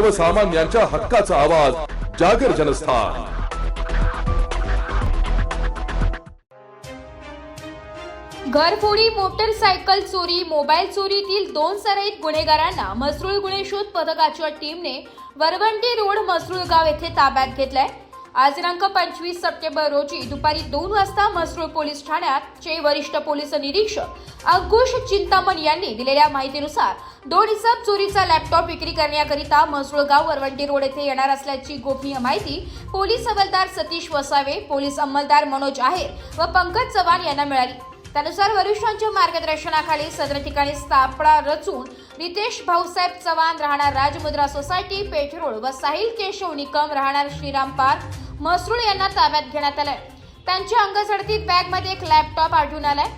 सर्वसामान्यांच्या हक्काचा आवाज जागर जनस्थान. घरफोडी मोटरसायकल चोरी मोबाईल चोरीतील दोन सराईत गुन्हेगारांना मसरूळ गुन्हे शोध पथकाच्या टीमने वरवंटी रोड मसरूळ गाव येथे ताब्यात घेतलाय. आज दिनांक पंचवीस सप्टेंबर रोजी दुपारी दोन वाजता मसरूळ पोलीस ठाण्यात चे वरिष्ठ पोलीस निरीक्षक अंकुश चिंतामण यांनी दिलेल्या माहितीनुसार दोन इसब चोरीचा लॅपटॉप विक्री करण्याकरिता मसरूळ गाव वरवंटी रोड येथे येणार असल्याची गोपनीय माहिती पोलीस हवालदार सतीश वसावे पोलीस अंमलदार मनोज आहेर व पंकज चव्हाण यांना मिळाली. त्यानुसार वरिष्ठांच्या मार्गदर्शनाखाली सदर ठिकाणी स्थापना रचून नितेश भाऊसाहेब चव्हाण राहणार राजमुद्रा सोसायटी पेठरोड व साहिल केशव निकम राहणार श्रीराम पार्क. म्हसरूळ यांना ताब्यात घेण्यात आलंय. त्यांच्या अंगझडतीत बॅगमध्ये एक लॅपटॉप आढळून आलाय.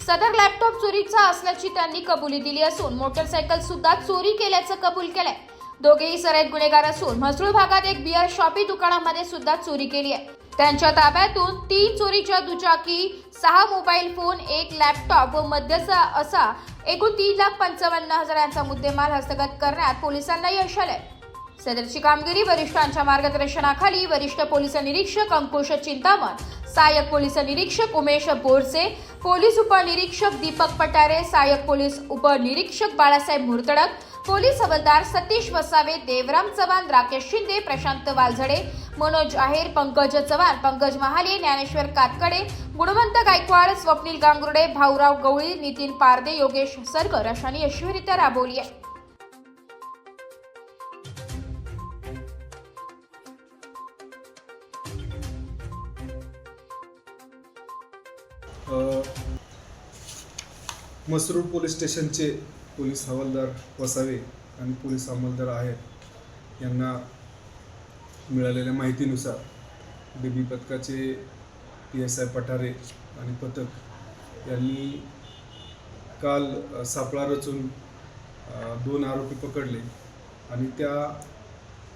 सदर लॅपटॉप चोरीचा असल्याची त्यांनी कबुली दिली असून मोटरसायकल सुद्धा चोरी केल्याचं कबूल केलंय. दोघेही सराईत गुन्हेगार असून म्हसरूळ भागात एक बिअर शॉपी दुकानामध्ये सुद्धा चोरी केली आहे. त्यांच्या ताब्यातून तीन चोरीच्या दुचाकी सहा मोबाईल फोन एक लॅपटॉप व मध्यचा असा एकूण तीन लाख पंचावन्न हजारांचा मुद्देमाल हस्तगत करण्यात पोलिसांना यश आलंय. सदरची कामगिरी वरिष्ठांच्या मार्गदर्शनाखाली वरिष्ठ पोलीस निरीक्षक अंकुश चिंतामण सहाय्यक पोलीस निरीक्षक उमेश बोरसे पोलीस उपनिरीक्षक दीपक पटारे सहाय्यक पोलीस उपनिरीक्षक बाळासाहेब मुरतडक पोलीस हवालदार सतीश वसावे देवराम चव्हाण राकेश शिंदे प्रशांत वालझडे मनोज आहेर पंकज चव्हाण पंकज महाले ज्ञानेश्वर कातकडे गुणवंत गायकवाड स्वप्नील गांगुर्डे भाऊराव गवळी नितीन पारदे योगेश सरकर अशांनी यशस्वीरित्या राबवली आहे. मसरूळ पोलीस स्टेशनचे पोलीस हवालदार वसावे आणि पोलीस अंमलदार आहेत यांना मिळालेल्या माहितीनुसार डी बी पथकाचे पी एस आय पठारे आणि पथक यांनी काल सापळा रचून दोन आरोपी पकडले आणि त्या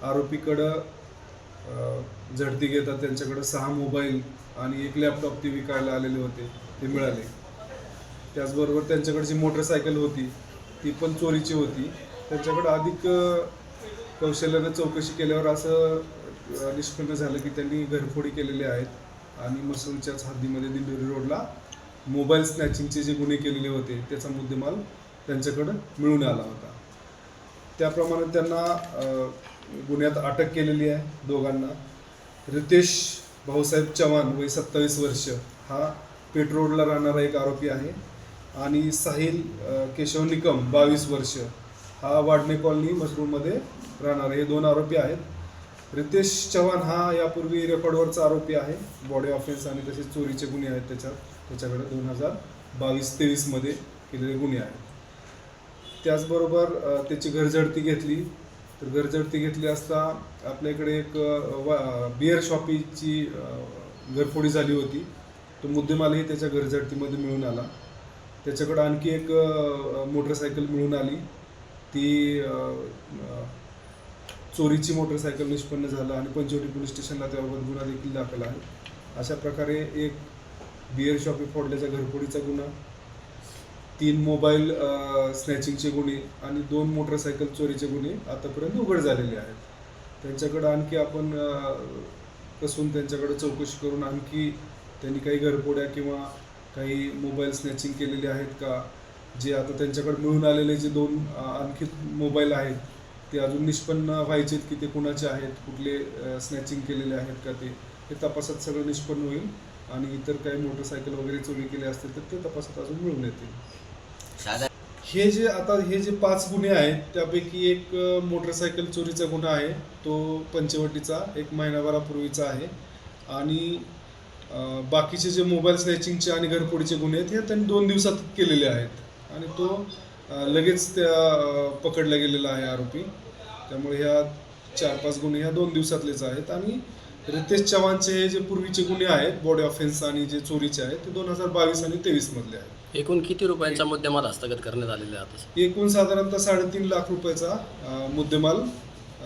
आरोपीकडं झडती घेतात त्यांच्याकडं सहा मोबाईल आणि एक लॅपटॉप ते विकायला आलेले होते ते मिळाले. त्याचबरोबर त्यांच्याकडची मोटरसायकल होती ती पण चोरीची होती. त्यांच्याकडं अधिक कौशल्यानं चौकशी केल्यावर असं निष्पन्न झालं की त्यांनी घरफोडी केलेले आहेत. आणि मसूरच्याच हद्दीमध्ये दिंडोरी रोडला मोबाईल स्नॅचिंगचे जे गुन्हे केलेले होते त्याचा मुद्देमाल त्यांच्याकडं मिळून आला होता. त्याप्रमाणे त्यांना गुन्ह्यात अटक केलेली आहे दोघांना. रितेश भाऊसाहेब चव्हाण वय सत्तावीस वर्ष हा पेट रोडला राहणारा एक आरोपी आहे. आणि साहिल केशव निकम बावीस वर्ष हा वाडणे कॉलनी मशरूममध्ये राहणारे हे दोन आरोपी आहेत. रितेश चव्हाण हा यापूर्वी रेकॉर्डवरचा आरोपी आहे. बॉडी ऑफेन्स आणि तसेच चोरीचे गुन्हे आहेत त्याच्यात. त्याच्याकडे दोन हजार बावीस तेवीसमध्ये केलेले गुन्हे आहेत. त्याचबरोबर त्याची घरझडती घेतली. तर घरझडती घेतली असता आपल्या इकडे एक वा- बिअर शॉपीची घरफोडी झाली होती. तो मुद्देमालही त्याच्या घरझडतीमध्ये मिळून आला. त्याच्याकडं आणखी एक मोटरसायकल मिळून आली. ती चोरीची मोटरसायकल निष्पन्न झालं आणि पंचवटी पोलीस स्टेशनला त्याबाबत गुन्हा देखील दाखल आहे. अशा प्रकारे एक बिअर शॉपी फोडल्याच्या घरफोडीचा गुन्हा तीन मोबाईल स्नॅचिंगचे गुन्हे आणि दोन मोटरसायकल चोरीचे गुन्हे आतापर्यंत उघड झालेले आहेत. त्यांच्याकडं आणखी आपण कसून त्यांच्याकडे चौकशी करून आणखी त्यांनी काही घरपोड्या किंवा काही मोबाईल स्नॅचिंग केलेले आहेत का? जे आता त्यांच्याकडे मिळून आलेले जे दोन आणखी मोबाईल आहेत ते अजून निष्पन्न व्हायचेत की ते कुणाचे आहेत कुठले स्नॅचिंग केलेले आहेत का ते हे तपासात सगळं निष्पन्न होईल. आणि इतर काही मोटरसायकल वगैरे चोरी केले असतील तर ते तपासात अजून मिळून येतील. हे जे आता हे जे पाच गुन्हे आहेत त्यापैकी एक मोटरसायकल चोरीचा गुन्हा आहे. तो पंचवटीचा एक महिनाभरापूर्वीचा आहे. आणि बाकीचे जे मोबाईल स्नॅचिंगचे आणि घरफोडीचे गुन्हे आहेत हे त्यांनी दोन दिवसात केलेले आहेत. आणि तो लगेच त्या पकडला गेलेला आहे आरोपी. त्यामुळे ह्या चार पाच गुन्हे ह्या दोन दिवसातलेच आहेत. आणि रितेश चव्हाणचे हे जे पूर्वीचे गुन्हे आहेत बॉडी ऑफेन्स आणि जे चोरीचे आहेत ते दोन हजार बावीस आणि तेवीस मधले आहेत. एकूण किती रुपयांचा मुद्देमाल हस्तगत करण्यात आलेला आहे एकूण साधारणतः साडेतीन लाख रुपयाचा मुद्देमाल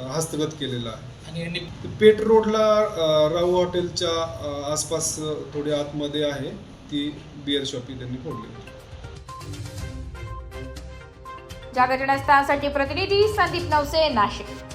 हस्तगत केलेला आहे. पेट रोडला राहू हॉटेलच्या आसपास थोडी आतमध्ये आहे. ती बिअर शॉपी त्यांनी फोडली जागरण स्थानसाठी प्रतिनिधी संदीप नवसे नाशिक.